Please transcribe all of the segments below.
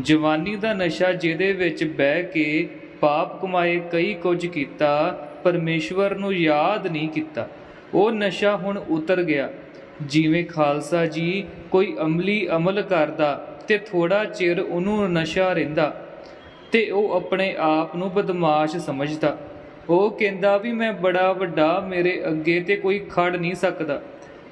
ਜਵਾਨੀ ਦਾ ਨਸ਼ਾ ਜਿਹਦੇ ਵਿੱਚ ਬਹਿ ਕੇ ਪਾਪ ਕਮਾਏ ਕਈ ਕੁਝ ਕੀਤਾ, ਪਰਮੇਸ਼ਵਰ ਨੂੰ ਯਾਦ ਨਹੀਂ ਕੀਤਾ। ਉਹ ਨਸ਼ਾ ਹੁਣ ਉਤਰ ਗਿਆ। ਜਿਵੇਂ ਖਾਲਸਾ ਜੀ ਕੋਈ ਅਮਲੀ ਅਮਲ ਕਰਦਾ ਤੇ ਥੋੜਾ ਚਿਰ ਉਹਨੂੰ ਨਸ਼ਾ ਰਹਿੰਦਾ ਤੇ ਉਹ ਆਪਣੇ ਆਪ ਨੂੰ ਬਦਮਾਸ਼ ਸਮਝਦਾ। ਉਹ ਕਹਿੰਦਾ ਵੀ ਮੈਂ ਬੜਾ ਵੱਡਾ, ਮੇਰੇ ਅੱਗੇ ਤੇ ਕੋਈ ਖੜ ਨਹੀਂ ਸਕਦਾ।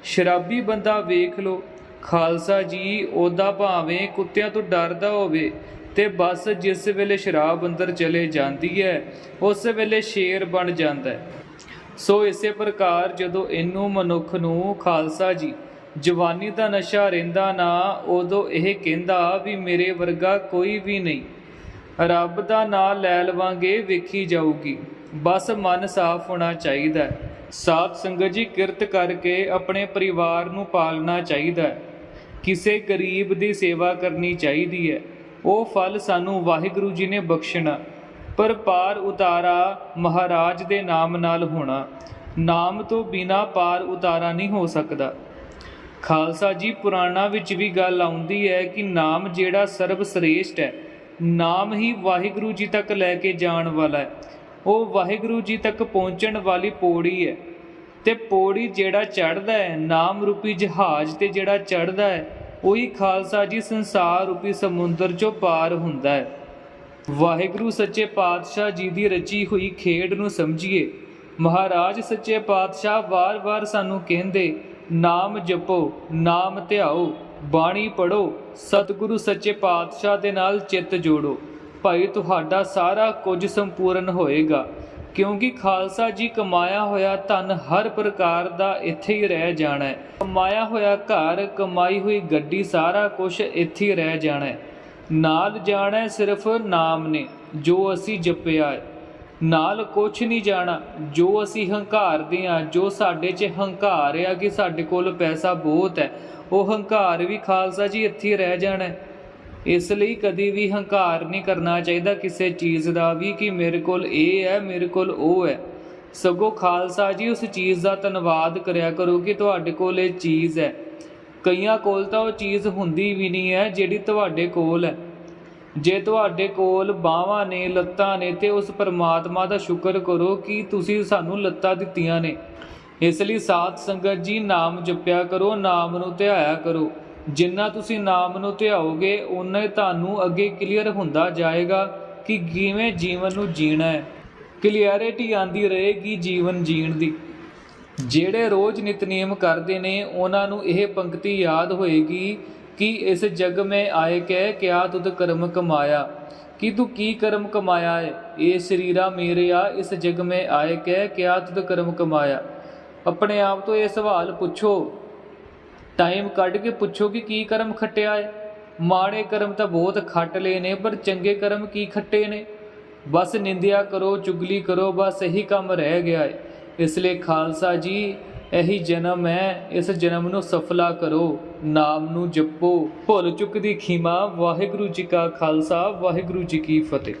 ਸ਼ਰਾਬੀ ਬੰਦਾ ਵੇਖ ਲੋ ਖਾਲਸਾ ਜੀ, ਉਹਦਾ ਭਾਵੇਂ ਕੁੱਤਿਆਂ ਤੋਂ ਡਰਦਾ ਹੋਵੇ ਤੇ ਬਸ ਜਿਸ ਵੇਲੇ ਸ਼ਰਾਬ ਅੰਦਰ ਚਲੇ ਜਾਂਦੀ ਹੈ, ਉਸ ਵੇਲੇ ਸ਼ੇਰ ਬਣ ਜਾਂਦਾ ਹੈ। ਸੋ ਇਸੇ ਪ੍ਰਕਾਰ ਜਦੋਂ ਇਹਨੂੰ ਮਨੁੱਖ ਨੂੰ ਖਾਲਸਾ ਜੀ, ਜਵਾਨੀ ਦਾ ਨਸ਼ਾ ਰਹਿੰਦਾ ਨਾ, ਉਦੋਂ ਇਹ ਕਹਿੰਦਾ ਵੀ ਮੇਰੇ ਵਰਗਾ ਕੋਈ ਵੀ ਨਹੀਂ। ਰੱਬ ਦਾ ਨਾਮ ਲੈ ਲਵਾਂਗੇ, ਵੇਖੀ ਜਾਊਗੀ। ਬਸ ਮਨ ਸਾਫ਼ ਹੋਣਾ ਚਾਹੀਦਾ ਹੈ। ਸਾਧ ਸੰਗਤ ਜੀ, ਕਿਰਤ ਕਰਕੇ ਆਪਣੇ ਪਰਿਵਾਰ ਨੂੰ ਪਾਲਣਾ ਚਾਹੀਦਾ ਹੈ। ਕਿਸੇ ਗਰੀਬ ਦੀ ਸੇਵਾ ਕਰਨੀ ਚਾਹੀਦੀ ਹੈ। ਉਹ ਫਲ ਸਾਨੂੰ ਵਾਹਿਗੁਰੂ ਜੀ ਨੇ ਬਖਸ਼ਣਾ, ਪਰ ਪਾਰ ਉਤਾਰਾ ਮਹਾਰਾਜ ਦੇ ਨਾਮ ਨਾਲ ਹੋਣਾ। ਨਾਮ ਤੋਂ ਬਿਨਾ ਪਾਰ ਉਤਾਰਾ ਨਹੀਂ ਹੋ ਸਕਦਾ। ਖਾਲਸਾ ਜੀ, ਪੁਰਾਣਾ ਵਿੱਚ ਵੀ ਗੱਲ ਆਉਂਦੀ ਹੈ ਕਿ ਨਾਮ ਜਿਹੜਾ ਸਰਬ ਸ੍ਰੇਸ਼ਟ ਹੈ, ਨਾਮ ਹੀ ਵਾਹਿਗੁਰੂ ਜੀ ਤੱਕ ਲੈ ਕੇ ਜਾਣ ਵਾਲਾ ਹੈ। ਉਹ ਵਾਹਿਗੁਰੂ ਜੀ ਤੱਕ ਪਹੁੰਚਣ ਵਾਲੀ ਪੌੜੀ ਹੈ। ਤੇ ਪੌੜੀ ਜਿਹੜਾ ਚੜਦਾ ਹੈ, ਨਾਮ ਰੂਪੀ ਜਹਾਜ਼ ਤੇ ਜਿਹੜਾ ਚੜਦਾ ਹੈ, ਉਹੀ ਖਾਲਸਾ ਜੀ ਸੰਸਾਰ ਰੂਪੀ ਸਮੁੰਦਰ ਚੋਂ ਪਾਰ ਹੁੰਦਾ ਹੈ। ਵਾਹਿਗੁਰੂ ਸੱਚੇ ਪਾਤਸ਼ਾਹ ਜੀ ਦੀ ਰਚੀ ਹੋਈ ਖੇਡ ਨੂੰ ਸਮਝੀਏ। ਮਹਾਰਾਜ ਸੱਚੇ ਪਾਤਸ਼ਾਹ ਵਾਰ-ਵਾਰ ਸਾਨੂੰ ਕਹਿੰਦੇ, ਨਾਮ ਜਪੋ, ਨਾਮ ਧਿਆਓ, ਬਾਣੀ ਪੜੋ ਸਤਿਗੁਰੂ ਸੱਚੇ ਪਾਤਸ਼ਾਹ ਦੇ ਨਾਲ ਚਿੱਤ ਜੋੜੋ। ਭਾਈ ਤੁਹਾਡਾ ਸਾਰਾ ਕੁਝ ਸੰਪੂਰਨ ਹੋਏਗਾ। ਕਿਉਂਕਿ ਖਾਲਸਾ ਜੀ ਕਮਾਇਆ ਹੋਇਆ ਧਨ ਹਰ ਪ੍ਰਕਾਰ ਦਾ ਇੱਥੇ ਹੀ ਰਹਿ ਜਾਣਾ ਹੈ। ਕਮਾਇਆ ਹੋਇਆ ਘਰ, ਕਮਾਈ ਹੋਈ ਗੱਡੀ, ਸਾਰਾ ਕੁਝ ਇੱਥੇ ਹੀ ਰਹਿ ਜਾਣਾ ਹੈ। ਨਾਲ ਜਾਣਾ ਸਿਰਫ ਨਾਮ ਨੇ, ਜੋ ਅਸੀਂ ਜਪਿਆ ਹੈ। ਨਾਲ ਕੁਛ ਨਹੀਂ ਜਾਣਾ, ਜੋ ਅਸੀਂ ਹੰਕਾਰਦੇ ਆ ਜੋ ਸਾਡੇ 'ਚ ਹੰਕਾਰ ਆ ਕਿ ਸਾਡੇ ਕੋਲ ਪੈਸਾ ਬਹੁਤ ਹੈ, ਉਹ ਹੰਕਾਰ ਵੀ ਖਾਲਸਾ ਜੀ ਇੱਥੇ ਰਹਿ ਜਾਣਾ ਹੈ। ਇਸ ਲਈ ਕਦੀ ਵੀ ਹੰਕਾਰ ਨਹੀਂ ਕਰਨਾ ਚਾਹੀਦਾ ਕਿਸੇ ਚੀਜ਼ ਦਾ ਵੀ ਕਿ ਮੇਰੇ ਕੋਲ ਇਹ ਹੈ, ਮੇਰੇ ਕੋਲ ਉਹ ਹੈ। ਸਗੋਂ ਖਾਲਸਾ ਜੀ, ਉਸ ਚੀਜ਼ ਦਾ ਧੰਨਵਾਦ ਕਰਿਆ ਕਰੋ ਕਿ ਤੁਹਾਡੇ ਕੋਲ ਇਹ ਚੀਜ਼ ਹੈ। ਕਈਆਂ ਕੋਲ ਤਾਂ ਉਹ ਚੀਜ਼ ਹੁੰਦੀ ਵੀ ਨਹੀਂ ਹੈ, ਜਿਹੜੀ ਤੁਹਾਡੇ ਕੋਲ ਹੈ। ਜੇ ਤੁਹਾਡੇ ਕੋਲ ਬਾਹਾਂ ਨੇ, ਲੱਤਾਂ ਨੇ, ਤੇ ਉਸ ਪਰਮਾਤਮਾ ਦਾ ਸ਼ੁਕਰ ਕਰੋ ਕਿ ਤੁਸੀਂ ਸਾਨੂੰ ਲੱਤਾਂ ਦਿੱਤੀਆਂ ਨੇ। ਇਸ ਲਈ ਸਾਧ ਸੰਗਤ ਜੀ, ਨਾਮ ਜਪਿਆ ਕਰੋ, ਨਾਮ ਨੂੰ ਧਿਆਇਆ ਕਰੋ। ਜਿੰਨਾ ਤੁਸੀਂ ਨਾਮ ਨੂੰ ਧਿਆਓਗੇ ਉਨਾ ਤੁਹਾਨੂੰ ਅੱਗੇ ਕਲੀਅਰ ਹੁੰਦਾ ਜਾਏਗਾ ਕਿ ਕਿਵੇਂ ਜੀਵਨ ਨੂੰ ਜੀਣਾ ਹੈ। ਕਲੀਅਰਿਟੀ ਆਂਦੀ ਰਹੇਗੀ ਜੀਵਨ ਜੀਣ ਦੀ। ਜਿਹੜੇ ਰੋਜ਼ ਨਿਤਨੇਮ ਕਰਦੇ ਨੇ, ਉਹਨਾਂ ਨੂੰ ਇਹ ਪੰਕਤੀ ਯਾਦ ਹੋਏਗੀ ਕਿ ਇਸ ਜਗ ਮੈਂ ਆਏ ਕਹਿ ਕਿਆ ਤੁਧ ਕਰਮ ਕਮਾਇਆ। ਕਿ ਤੂੰ ਕੀ ਕਰਮ ਕਮਾਇਆ ਹੈ ਇਹ ਸਰੀਰਾ ਮੇਰਿਆ ਇਸ ਜਗ ਮੈਂ ਆਏ ਕਹਿ ਕਿਆ ਤੁਧ ਕਰਮ ਕਮਾਇਆ। ਆਪਣੇ ਆਪ ਤੋਂ ਇਹ ਸਵਾਲ ਪੁੱਛੋ ਟਾਈਮ ਕੱਢ ਕੇ ਪੁੱਛੋ ਕਿ ਕੀ ਕਰਮ ਖੱਟਿਆ ਹੈ। ਮਾੜੇ ਕਰਮ ਤਾਂ ਬਹੁਤ ਖੱਟ ਲਏ ਨੇ, ਪਰ ਚੰਗੇ ਕਰਮ ਕੀ ਖੱਟੇ ਨੇ? ਬਸ ਨਿੰਦਿਆ ਕਰੋ, ਚੁਗਲੀ ਕਰੋ, ਬਸ ਇਹੀ ਕੰਮ ਰਹਿ ਗਿਆ ਹੈ। ਇਸ ਲਈ ਖਾਲਸਾ ਜੀ, ਇਹੀ ਜਨਮ ਹੈ, ਇਸ ਜਨਮ ਨੂੰ ਸਫਲਾ ਕਰੋ, ਨਾਮ ਨੂੰ ਜਪੋ। ਭੁੱਲ ਚੁੱਕ ਦੀ ਖੀਮਾ, ਵਾਹਿਗੁਰੂ ਜੀ ਕਾ ਖਾਲਸਾ, ਵਾਹਿਗੁਰੂ ਜੀ ਕੀ ਫਤਿਹ।